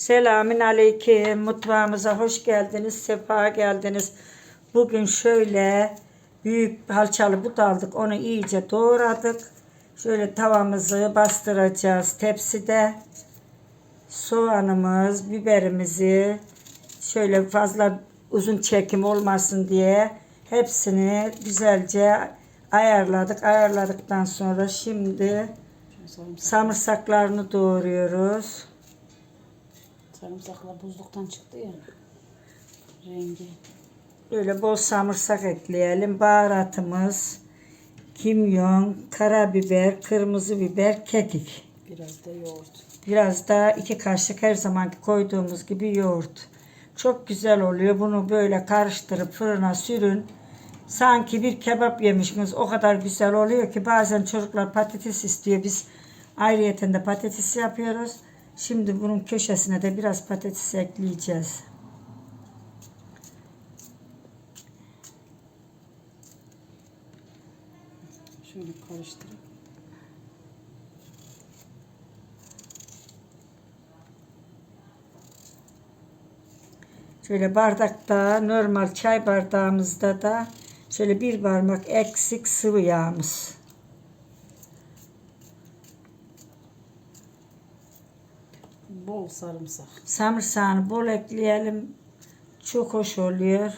Selamün aleyküm. Mutfağımıza hoş geldiniz. Sefa geldiniz. Bugün şöyle büyük halçalı but aldık. Onu iyice doğradık. Şöyle tavamızı bastıracağız tepside. Soğanımız, biberimizi şöyle fazla uzun çekim olmasın diye hepsini güzelce ayarladık. Ayarladıktan sonra şimdi Sarımsak, samırsaklarını doğruyoruz. Sarımsaklar buzluktan çıktı ya. Rengi. Böyle bol samırsak ekleyelim. Baharatımız, kimyon, karabiber, kırmızı biber, kekik. Biraz da yoğurt. Biraz da iki kaşık her zamanki koyduğumuz gibi yoğurt. Çok güzel oluyor. Bunu böyle karıştırıp fırına sürün. Sanki bir kebap yemişsiniz. O kadar güzel oluyor ki bazen çocuklar patates istiyor. Biz ayrıyeten de patates yapıyoruz. Şimdi bunun köşesine de biraz patates ekleyeceğiz. Şöyle karıştırıp. Şöyle bardakta normal çay bardağımızda da şöyle bir parmak eksik sıvı yağımız. Bol sarımsak. Samırsağını bol ekleyelim. Çok hoş oluyor.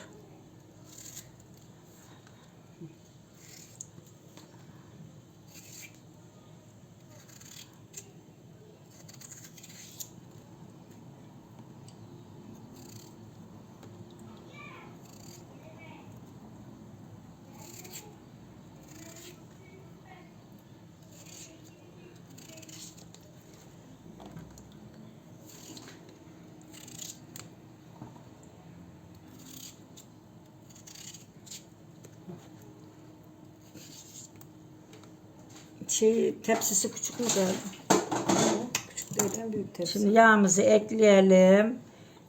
Şey, tepsisi küçük mü geldi? Küçük derken büyük tepsi. Şimdi yağımızı ekleyelim.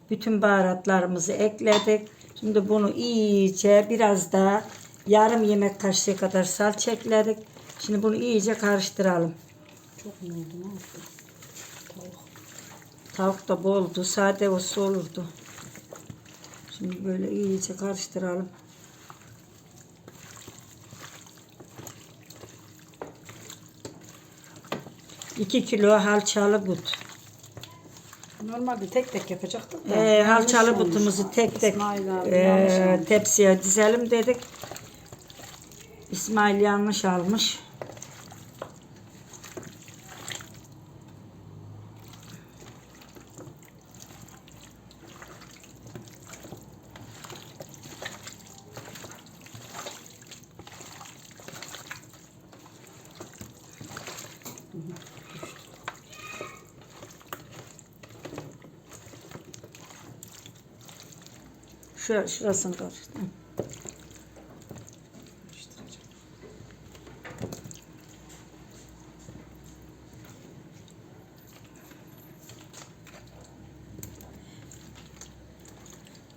Bütün baharatlarımızı ekledik. Şimdi bunu iyice biraz da yarım yemek kaşığı kadar salça ekledik. Şimdi bunu iyice karıştıralım. Çok mu oldu ne oldu? Tavuk. Tavuk da boldu. Sade olsa olurdu. Şimdi böyle iyice karıştıralım. İki kilo halçalı but. Normalde tek tek yapacaktık da. Ee, halçalı olmuş. butumuzu tek tek İsmail abi e, almış. tepsiye dizelim dedik. İsmail yanlış almış. Şu, şurasını karıştır.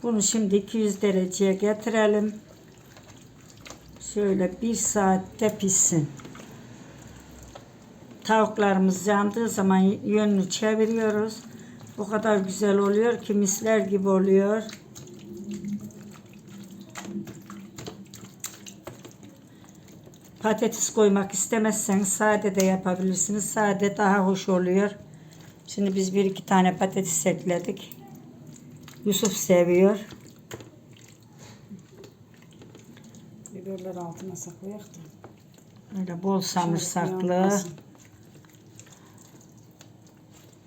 Bunu şimdi 200 dereceye getirelim. Şöyle bir saatte pişsin. Tavuklarımız yandığı zaman yönünü çeviriyoruz. O kadar güzel oluyor ki misler gibi oluyor. Patates koymak istemezseniz sade de yapabilirsiniz. Sade daha hoş oluyor. Şimdi biz bir iki tane patates ekledik. Yusuf seviyor. Biberleri altına saklayak da. Öyle bol. Yanmasın.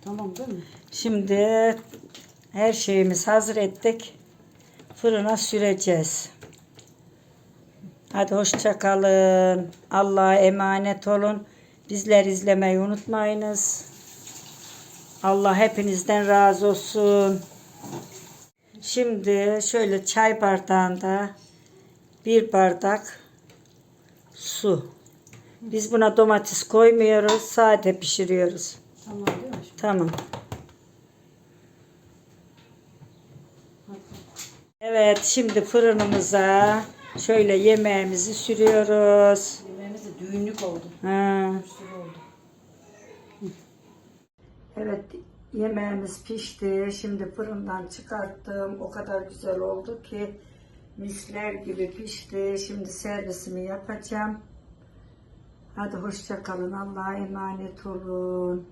Tamam değil mi? Şimdi her şeyimiz hazır ettik. Fırına süreceğiz. Hadi hoşça kalın. Allah'a emanet olun. Bizler izlemeyi unutmayınız. Allah hepinizden razı olsun. Şimdi şöyle çay bardağında bir bardak su. Biz buna domates koymuyoruz. Sade pişiriyoruz. Tamam değil mi? Tamam. Evet şimdi fırınımıza şöyle yemeğimizi sürüyoruz. Yemeğimiz de düğünlük oldu. Ha. Oldu. Evet Yemeğimiz pişti. Şimdi fırından çıkarttım. O kadar güzel oldu ki misler gibi pişti. Şimdi servisimi yapacağım. Hadi hoşça kalın. Allah'a emanet olun.